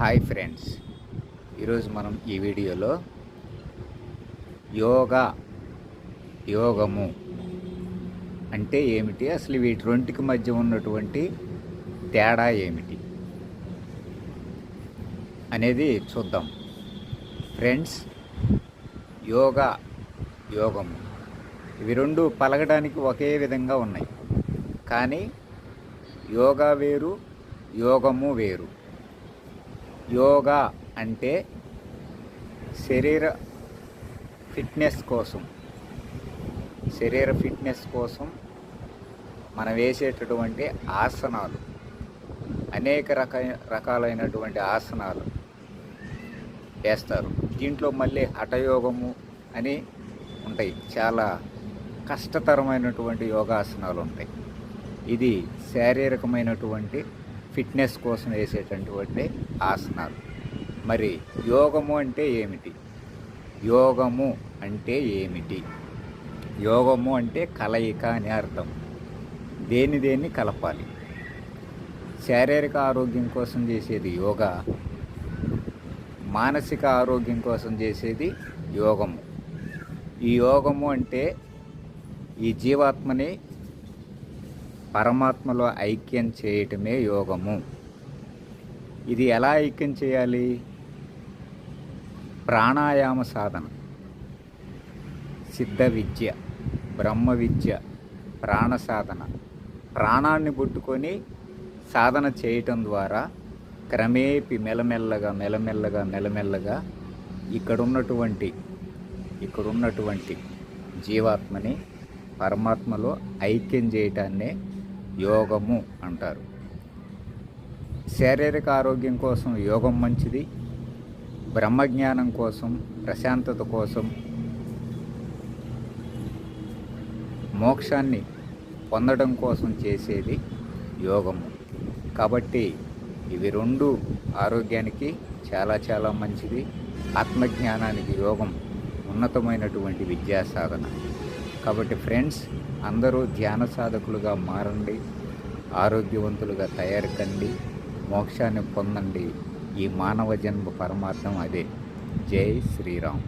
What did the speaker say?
Hi friends. ఈరోజు మనం ఈ వీడియోలో యోగా యోగము అంటే ఏమిటి? అసలు వీటి రెంటికి మధ్య ఉన్నటువంటి తేడా ఏమిటి అనేది చూద్దాం. ఫ్రెండ్స్ యోగా యోగము ఇవి రెండు పలకడానికి ఒకే విధంగా ఉన్నాయి. కానీ యోగా వేరు యోగము వేరు. యోగా అంటే శరీర ఫిట్నెస్ కోసం శరీర ఫిట్నెస్ కోసం మనం వేసేటటువంటి ఆసనాలు అనేక రక రకాలైనటువంటి ఆసనాలు వేస్తారు. దీంట్లో మళ్ళీ హఠయోగము అని ఉంటాయి. చాలా కష్టతరమైనటువంటి యోగాసనాలు ఉంటాయి. ఇది శారీరకమైనటువంటి ఫిట్నెస్ కోసం వేసేటటువంటి ఆసనాలు. మరి యోగము అంటే ఏమిటి? యోగము అంటే ఏమిటి? యోగము అంటే కలయిక అని అర్థం. దేని దేన్ని కలపాలి? శారీరక ఆరోగ్యం కోసం చేసేది యోగా మానసిక ఆరోగ్యం కోసం చేసేది యోగము. ఈ యోగము అంటే ఈ జీవాత్మని పరమాత్మలో ఐక్యం చేయటమే యోగము. ఇది ఎలా ఐక్యం చేయాలి? ప్రాణాయామ సాధన. సిద్ధ విద్య బ్రహ్మ విద్య ప్రాణ సాధన. ప్రాణాన్ని పుట్టుకొని సాధన చేయటం ద్వారా క్రమేపి మెల్లమెల్లగా మెల్లమెల్లగా మెలమెల్లగా ఇక్కడున్నటువంటి ఇక్కడున్నటువంటి జీవాత్మని పరమాత్మలో ఐక్యం చేయటాన్నే యోగము అంటారు. శారీరక ఆరోగ్యం కోసం యోగం మంచిది. బ్రహ్మజ్ఞానం కోసం ప్రశాంతత కోసం మోక్షాన్ని పొందడం కోసం చేసేది యోగము. కాబట్టి ఇవి రెండు ఆరోగ్యానికి చాలా చాలా మంచిది. ఆత్మజ్ఞానానికి యోగం ఉన్నతమైనటువంటి విద్యా సాధన. కాబట్టి ఫ్రెండ్స్ అందరూ ధ్యాన సాధకులుగా మారండి ఆరోగ్యవంతులుగా తయారు కండి మోక్షాన్ని పొందండి. ఈ మానవ జన్మ పరమార్థం అదే. జై శ్రీరామ్.